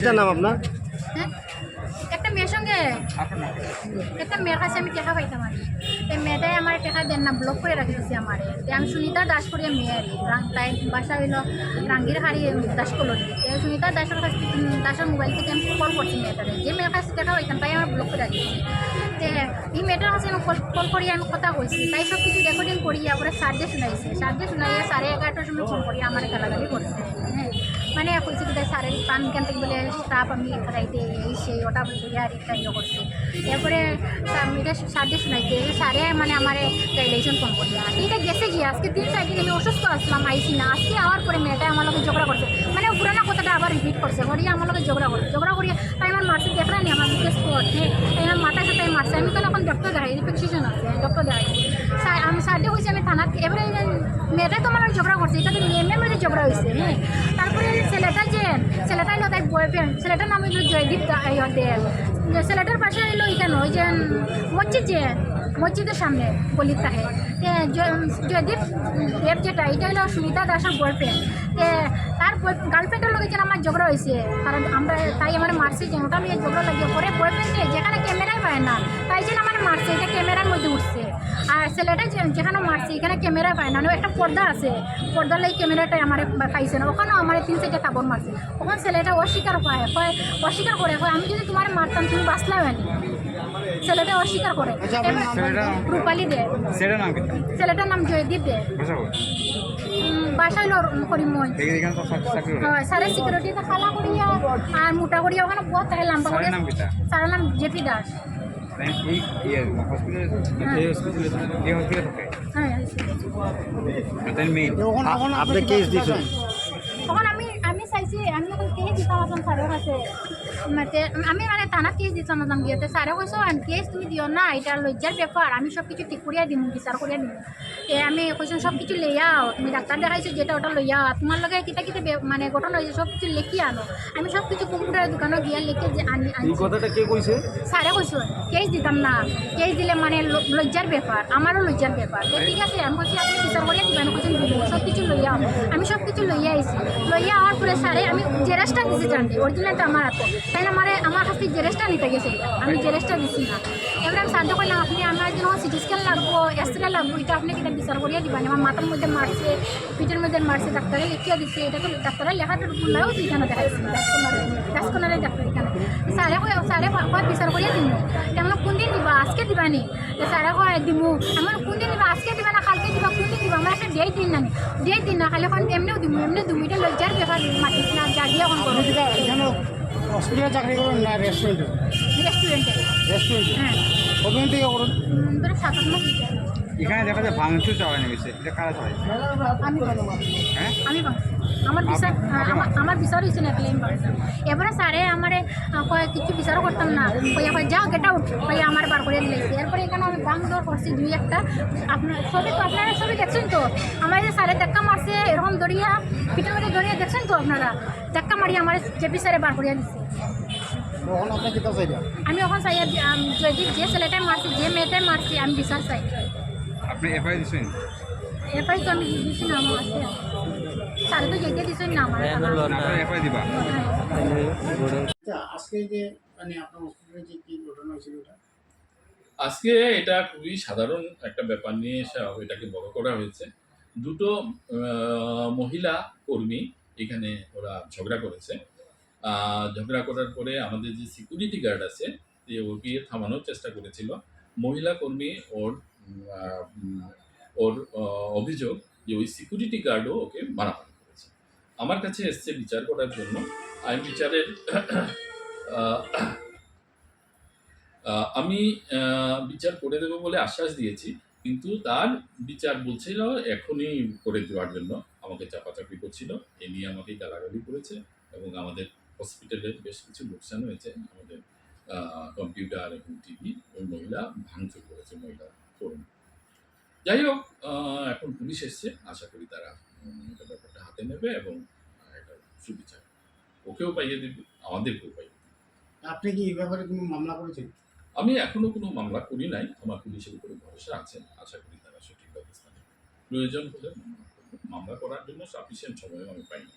এটার নাম আপনার? হ্যাঁ? একটা মেয়ের সঙ্গে। একটা মেয়ের কাছে আমি টেকা পাইতাম আর এই মেয়েটাই আমার টেকা দেন না ব্লক করে রাখিয়েছি আমার। আমি সুনিতা দাস করি মেয়ে আর কি। রাং- তাই বাসা হইল রাঙ্গির হাড়ি দাস কলোনি। সুনিতা দাসের কাছে উম, দাসের মোবাইল থেকে আমি কল করছি মেয়েটারে। যে মেয়ের কাছে টেকা পাইতাম তাই আমার ব্লক করে রাখিয়েছি তে এই মেয়েটার কাছে আমি কল- করি আমি কথা কইছি। তাই সব কিছু রেকর্ডিং করিয়া পরে সারদে শুনাইছে। সারদে শুনাইয়া সাড়ে এগারোটার সময় ফোন করি আমার গালাগালি করছে। মানে কইছে কি তাই সারের পান কেন থেকে বলে স্টাফ আমি খাইতে এই সেই ওটা বলে আর একটা ইয়ে করছে। এরপরে এটা সারদে যে সারে মানে আমার গাইলেশন ফোন করি আর এটা গেছে গিয়ে, আজকে তিন চার দিন আমি অসুস্থ আসলাম আইসি না। আজকে আওয়ার পরে মেয়েটা আমার লোকে ঝগড়া করছে। মানে পুরানা কথাটা আবার রিপিট করছে। করিয়া আমার লোকে ঝগড়া করছে ঝগড়া করিয়া, তাই আমার মারছে দেখলা নি আমার মুখে স্পট হ্যাঁ তাই আমার মারছে আমি তো এখন ডক্টর দেখাই ইনফেকশন আছে ডক্টর দেখাই। আমি সারডে হয়েছে আমি থানাত এবারে মেয়েটা তো আমার ঝগড়া করছে এটা তো মেয়ে মেয়ে ঝগড়া হয়েছে হ্যাঁ তারপরে ছেলেটা যে ছেলেটা হলো তাই বয়ফ্রেন্ড ছেলেটার নাম হইল জয়দীপ দেব ছেলেটার পাশে হইল এখানে ওই যে মসজিদ যে মসজিদের সামনে গলির জ- জয়দীপ দেব যেটা, এটা হলো সুমিতা দাসের বয়ফ্রেন্ড তার গার্লফ্রেন্ডের লোক যেন আমার ঝগড়া হয়েছে কারণ আমরা তাই আমার মারছি যে ওটা আমি ঝগড়া লাগিয়ে, পরে বয়ফ্রেন্ডে যেখানে ক্যামেরাই পায় না, তাই যেন আমার মারছে, এটা ক্যামেরার মধ্যে উঠছে। আর ছেলেটা যেখানে মারছে এখানে ক্যামেরা পায় না। একটা পর্দা আছে। পর্দার লাগে ক্যামেরাটাই আমার পাইছে না ওখানেও আমার তিন চারটা কাপড় মারছে। ওখানে ছেলেটা অস্বীকার পায়। কয় অস্বীকার করে কয় আমি যদি তোমার মারতাম তুমি বাঁচলাম ছেলেটা অস্বীকার করে। রূপালী দে। ছেলেটার নাম জয়দীপ দে। বাসায় লোর করিমগঞ্জ দেখি এখানে তো চাকরি চাকরি করে। হয় সারে সিকিউরিটিতে খালা করিয়া আর মোটা করিয়া ওখানে বহুত থাকে লম্বা করিয়া? স্যারের নাম জেপি দাস। তাই এই হসপিটালে এই হসপিটালে এই হসপিটালে থাকে হ্যাঁ আপনি কেস দিয়েছেন তখন আমি আমি চাইছি আমি এখন কেস দিতাম আসলাম মাতে আমি মানে থানাত কেস দিতাম আসলাম গিয়ে স্যারে কৈছো কেস তুমি দিও না এটা লজ্জার ব্যাপার আমি সব কিছু ঠিক করিয়া দিম বিচার করিয়া দিম। এ আমি কৈছো সব কিছু লইয়াও তুমি ডাক্তার দেখাইছো যেটা ওটা লইয়াও তোমার লগে কিতা কিতা মানে ঘটনা হয়েছে সব কিছু লিখি আনো। আমি সব কিছু কম্পিউটারের দোকানে গিয়া লিখে যে আনি আনি কথাটা কে কইছে স্যারে কৈছো কেস দিতাম না কেস দিলে মানে লজ্জার ব্যাপার আমারও লজ্জার ব্যাপার তো ঠিক আছে আমি কৈছি আপনি বিচার করিয়া দিবেন দিব সব কিছু লইয়া আও। আমি সব কিছু লইয়া আইছি লইয়া আওয়ার পরে স্যারে আমি জেরেসটা দিছি জানতে অরিজিনালটা আমার হাতে। তাই মানে আমার কাছে জেরেসটা নিতে গেছে, আমি জেরেসটা দিছি না। এবার আমি স্যারকে কইলাম, আপনি আমার জন্য সিটি স্ক্যান লাগবো এক্সরে লাগবো, এটা আপনি কিনা বিচার করিয়া দিবেন? আমার মাথার মধ্যে মারছে, পিঠের মধ্যে মারছে, ডাক্তারে লিখিয়া দিচ্ছে এটা তো ডাক্তারের লেখাটা বললেও এখানে দেখাইছি। দাসকোনারে ডাক্তার এখানে। স্যারে স্যারে কয় বিচার করিয়া দিমু। তেমন কোন দিন দিবা? আজকে দিবা নি? স্যারে কয় দিমু। আমার কোন দিন দিবা? আজকে দিবা না, কালকে দিবা? কোন দিন দিবা? আমার একটা ডেট দিন না ডেট দিন না, খালি এখন এমনিও দিমু এমনি দিমু এটা লজ্জার ব্যাপার মাতিস না জাগিয়ে এখন করো হসপিটালে চাকরি করেন না রেস্টুরেন্টে রেস্টুরেন্টে রেস্টুরেন্টে হ্যাঁ। কতদিন থেকে করুন? ধরো সাত আট মাস এখানে দেখা যায় ভাঙচুর চালানো গেছে। এটা কারা চালাই আমি হ্যাঁ? আমি আমার বিচার আমার বিচার ক্লেম এবারে স্যারে আমারে আহ, কয় কিছু করতাম না। কইয়া কয় যাও গেট আউট কইয়া আমার বার করে দিয়েছে এরপরে এখানে আমি দৌড় করছি দুই একটা। আপনার ছবি তো আপনারা ছবি দেখছেন তো? আমার যে স্যারে ধাক্কা মারছে এরকম দড়িয়া পিঠের মধ্যে দড়িয়া দেখছেন তো আপনারা? ধাক্কা মারি আমার জেপি স্যারে বার করিয়া দিচ্ছে তখন আপনি কিতা চাইবা আমি ওখানে চাই আম, যদি যে ছেলেটাই মারছি যে মেয়েটাই মারছি আমি বিচার চাই। আপনি এফআই দিচ্ছেন এরপরে তো আমি দিছি না আমার আছে স্যারে তো যেতে দিছেন না আমার এফআই দিবা। আচ্ছা আজকে যে মানে আপনার হসপিটালে যে কি ঘটনা হয়েছিল ওটা আজকে এটা খুবই সাধারণ একটা ব্যাপার নিয়ে এসে এটাকে বড় করা হয়েছে। দুটো মহিলা কর্মী এখানে ওরা ঝগড়া করেছে। ঝগড়া করার পরে আমাদের যে সিকিউরিটি গার্ড আছে ওকে থামানোর চেষ্টা করেছিল, মহিলা কর্মী ওর ওর অভিযোগ যে ওই সিকিউরিটি গার্ডও ওকে মারামারি করেছে। আমার কাছে এসছে বিচার করার জন্য। আমি বিচারের আমি বিচার করে দেবো বলে আশ্বাস দিয়েছি, কিন্তু তার বিচার বলছিল এখনই করে দেওয়ার জন্য। আমাকে চাপাচাপি করছিল, এ নিয়ে আমাকে গালাগালি করেছে এবং আমাদের হসপিটালের বেশ কিছু লোকসান হয়েছে। আমাদের কম্পিউটার এবং টিভি ওই মহিলা ভাঙচুর করেছে মহিলা করুন যাই হোক এখন পুলিশ এসছে। আশা করি তারা এটা ব্যাপারটা হাতে নেবে এবং এটা সুবিচার ওকেও পাইয়ে দেবে আমাদেরকেও পাইয়ে দেবে। আপনি কি এই ব্যাপারে কোনো মামলা করেছেন? আমি এখনও কোনো মামলা করি নাই। আমার পুলিশের উপরে ভরসা আছে। আশা করি তারা সঠিক ব্যবস্থা নেবে। প্রয়োজন হলে। মামলা করার জন্য সাফিসিয়েন্ট সময় আমি পাইনি।